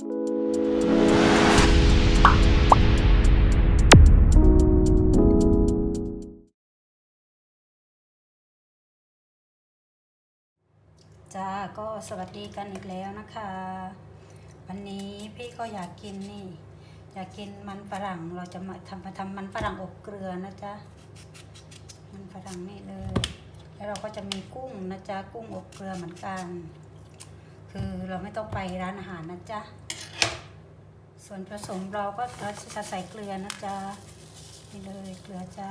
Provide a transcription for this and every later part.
จ้าก็สวัสดีกันอีกแล้วนะคะ วันนี้พี่ก็อยากกินนี่ อยากกินมันฝรั่งเราจะมาทำมาทำมันฝรั่งอบเกลือนะจ๊ะมันฝรั่งนี่เลย แล้วเราก็จะมีกุ้งนะจ๊ะกุ้งอบเกลือเหมือนกัน คือเราไม่ต้องไปร้านอาหารนะจ๊ะ ส่วนผสมเราก็เราจะใส่เกลือนะจ๊ะนี่เลยเกลือจ้า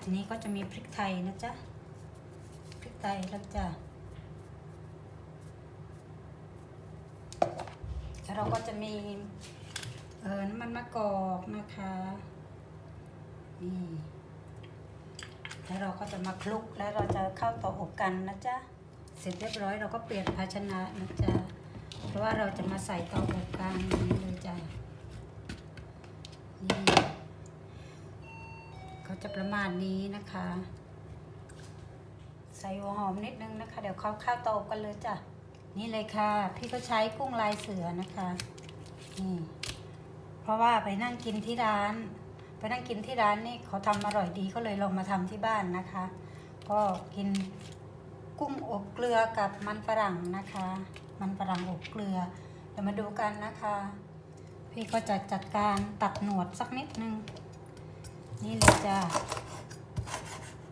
ทีนี้ก็จะมีพริกไทยนะจ๊ะ พริกไทยแล้วจ้ะแล้วเราก็จะมีเออน้ำมันมะกอกนะคะ นี่ แล้วเราก็จะมาคลุกแล้วเราจะเข้าเตาอบกันนะจ๊ะ เสร็จเรียบร้อยเราก็เปลี่ยนภาชนะนะจ๊ะเพราะว่าเราจะมาใส่เตาอบกันนี่เลยจ้ะนี่ก็จะประมาณนี้นะคะ ใส่หัวหอมนิดนึงนะคะ เดี๋ยวเขาข้าวเตาอบกันเลยจ้ะนี่เลยค่ะ พี่ก็ใช้กุ้งลายเสือนะคะนี่เพราะว่าไปนั่งกินที่ร้าน ไปนั่งกินที่ร้านนี่เขาทำอร่อยดีก็เลยลองมาทำที่บ้านนะคะ ก็กิน กุ้งอบเกลือกับมันฝรั่งนะคะ มันฝรั่งอบเกลือ เดี๋ยวมาดูกันนะคะ พี่ก็จะจัดการตัดหนวดสักนิดนึง นี่เลยจ้ะ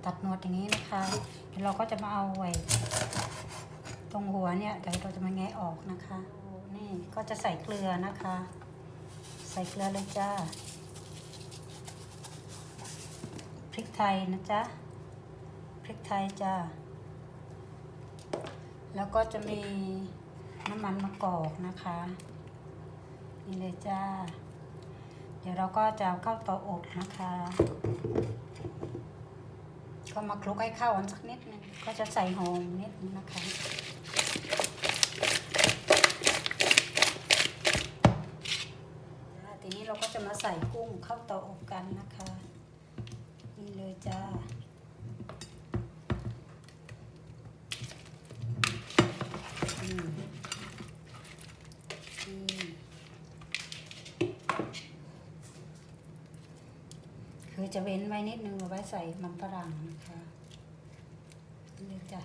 ตัดหนวดอย่างนี้นะคะเดี๋ยวเราก็จะมาเอาไว้ตรงหัวเนี่ยเดี๋ยวเราจะมาแงะออกนะคะ นี่ก็จะใส่เกลือนะคะ ใส่เกลือเลยจ้าพริกไทยนะจ๊ะพริกไทยจ้า แล้วก็จะมีน้ำมันมะกอกนะคะ นี่เลยจ้า เดี๋ยวเราก็จะเอาข้าเตาอบนะคะ ก็มาคลุกให้เข้ากันสักนิดนึง ก็จะใส่หอมนิดนึงนะคะทีนี้เราก็จะมาใส่กุ้งเข้าเตาอบกันนะคะ นี่เลยจ้า อืมนี่ คือจะเว้นไว้นิดนึงเอาไว้ใส่มันฝรั่งนะคะนี่จ้ะ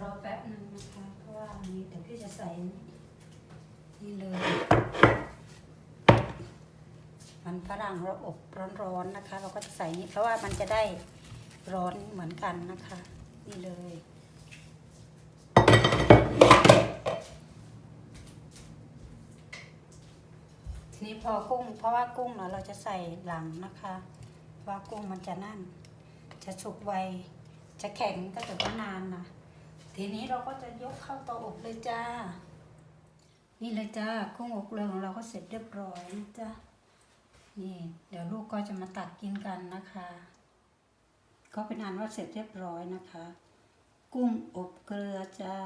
รอแป๊บหนึ่งนะคะ เพราะว่าอันนี้เดี๋ยวพี่จะใส่นี่เลย มันฝรั่งเราอบร้อนๆนะคะ เราก็จะใส่นี่เพราะว่ามันจะได้ร้อนเหมือนกันนะคะ นี่เลย ทีนี้พอกุ้ง เพราะว่ากุ้งเนาะเราจะใส่หลังนะคะ เพราะว่ากุ้งมันจะนั่น จะสุกไว จะแข็งก็จะนานนะทีนี้เราก็จะยกเข้าเตาอบเลยจ้า นี่เลยจ้ากุ้งอบเกลือของเราก็เสร็จเรียบร้อยนะจ้า นี่เดี๋ยวลูกก็จะมาตักกินกันนะคะ ก็เป็นอันว่าเสร็จเรียบร้อยนะคะ กุ้งอบเกลือจ้า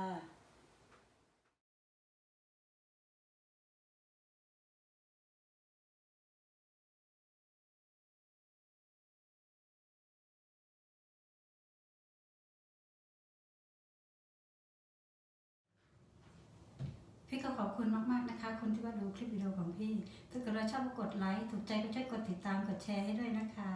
ขอบคุณมากๆนะคะ คนที่ว่าดูคลิปวิดีโอของพี่ ถ้าเกิดเราชอบก็กดไลค์ ถูกใจก็ช่วยกดติดตาม กดแชร์ให้ด้วยนะคะ